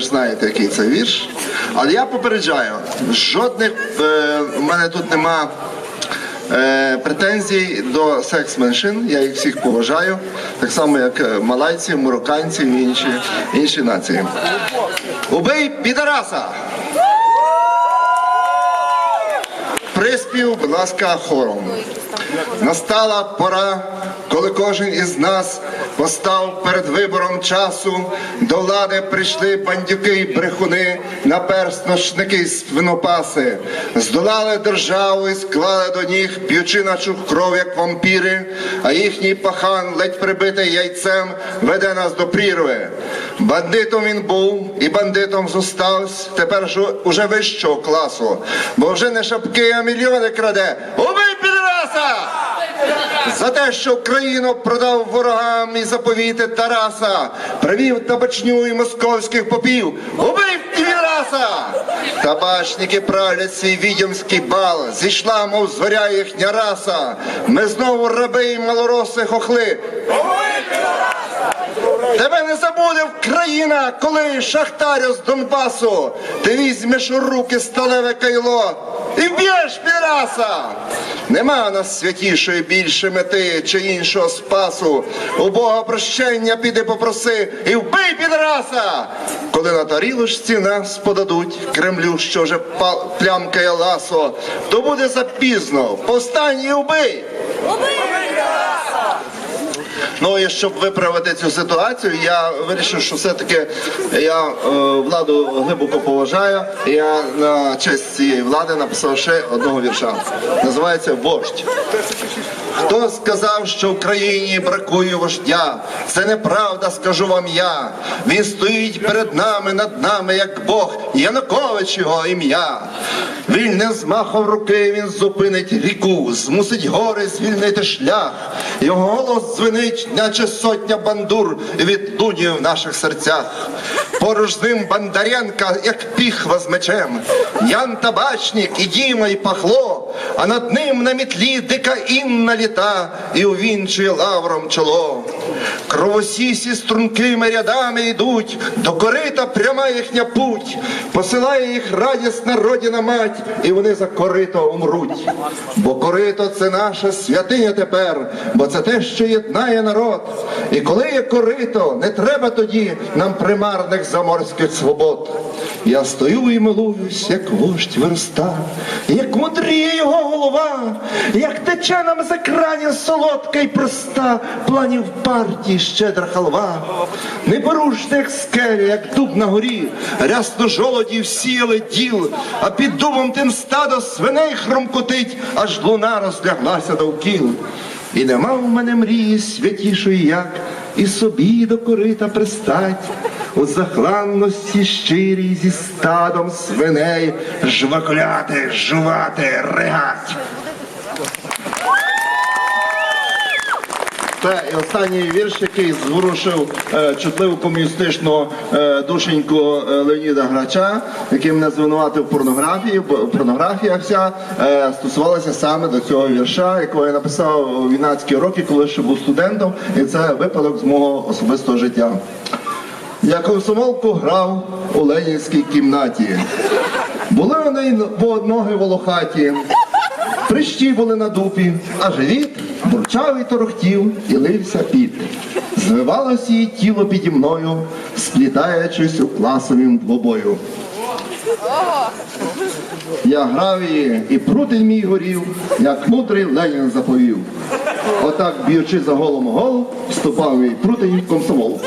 ж знаєте, який це вірш. Але я попереджаю, жодних е, у мене тут нема е, претензій до секс-меншин. Я їх всіх поважаю, так само як е, малайців, марокканців і інші, інші нації. Убий підараса! Приспів, будь ласка, хором. Настала пора, коли кожен із нас постав перед вибором часу. До влади прийшли бандюки й брехуни, наперсночники й свинопаси. Здолали державу і склали до ніг, п'ючи нашу кров, як вампіри, а їхній пахан, ледь прибитий яйцем, веде нас до прірви. Бандитом він був і бандитом зостався, тепер ж уже вищого класу, бо вже не шапки, а мільйони краде. Убий підраса! За те, що Україну продав ворогам і заповіти Тараса, привів табачню і московських попів. Убив підраса! Табачники правлять свій відьомський бал, зійшла, мов зоря їхня раса. Ми знову раби й малороси хохли. Тебе не забуде Україна, коли шахтарю з Донбасу ти візьмеш у руки сталеве кайло і б'єш підраса. Нема у нас святішої більше мети чи іншого спасу. У Бога прощення піди попроси і вбий підраса. Коли на тарілочці нас подадуть Кремлю, що вже плямкає ласо, то буде запізно. Повстань і вбий. Ну і щоб виправити цю ситуацію, я вирішив, що все-таки я е, владу глибоко поважаю. Я на честь цієї влади написав ще одного вірша. Називається Вождь. Хто сказав, що в країні бракує вождя? Це неправда, скажу вам я. Він стоїть перед нами, над нами, як Бог, Янукович його ім'я. Вільним змахом руки він зупинить ріку, змусить гори звільнити шлях. Його голос дзвенить, наче сотня бандур від дуні в наших серцях. Поруч з ним Бондаренка, як піхва з мечем, Ян Табачник і Діма, і Пахло, а над ним на мітлі дика інна літа і увінчує лавром чоло. Кровосісі стрункими рядами йдуть, до корита пряма їхня путь, посилає їх радісна родина мать, і вони за корито умруть. Бо корито це наша святиня тепер, бо це те, що єднає народ. І коли є корито, не треба тоді нам примарних заморських свобод. Я стою і милуюсь, як вождь верста, як мудріє його голова, як тече нам з екранів солодка й проста, планів партії щедра халва. Непорушна, як скеля, як дуб на горі, рясно жолоді всіяли діл, а під дубом тим стадо свиней хромкотить, аж луна розляглася довкіл. І нема в мене мрії святішої, як і собі до корита пристать, у захланності щирій зі стадом свиней жвакуляти, жувати, ригать. Це останній вірш, який зворушив е, чутливу комуністичну е, душеньку е, Леоніда Грача, який мене звинуватив порнографії, порнографія вся е, стосувалася саме до цього вірша, якого я написав у 12 роки, коли ще був студентом, і це випадок з мого особистого життя. Я комсомолку грав у ленінській кімнаті. Були вони ноги волохаті, Прищі були на дупі, а живіт бурчав і торохтів, і лився піт. Звивалось її тіло піді мною, сплітаючись у класовім двобою. Я грав її, і прутень мій горів, як мудрий Ленін заповів. Отак, б'ючи за голом гол, вступав мій прутень комсомол.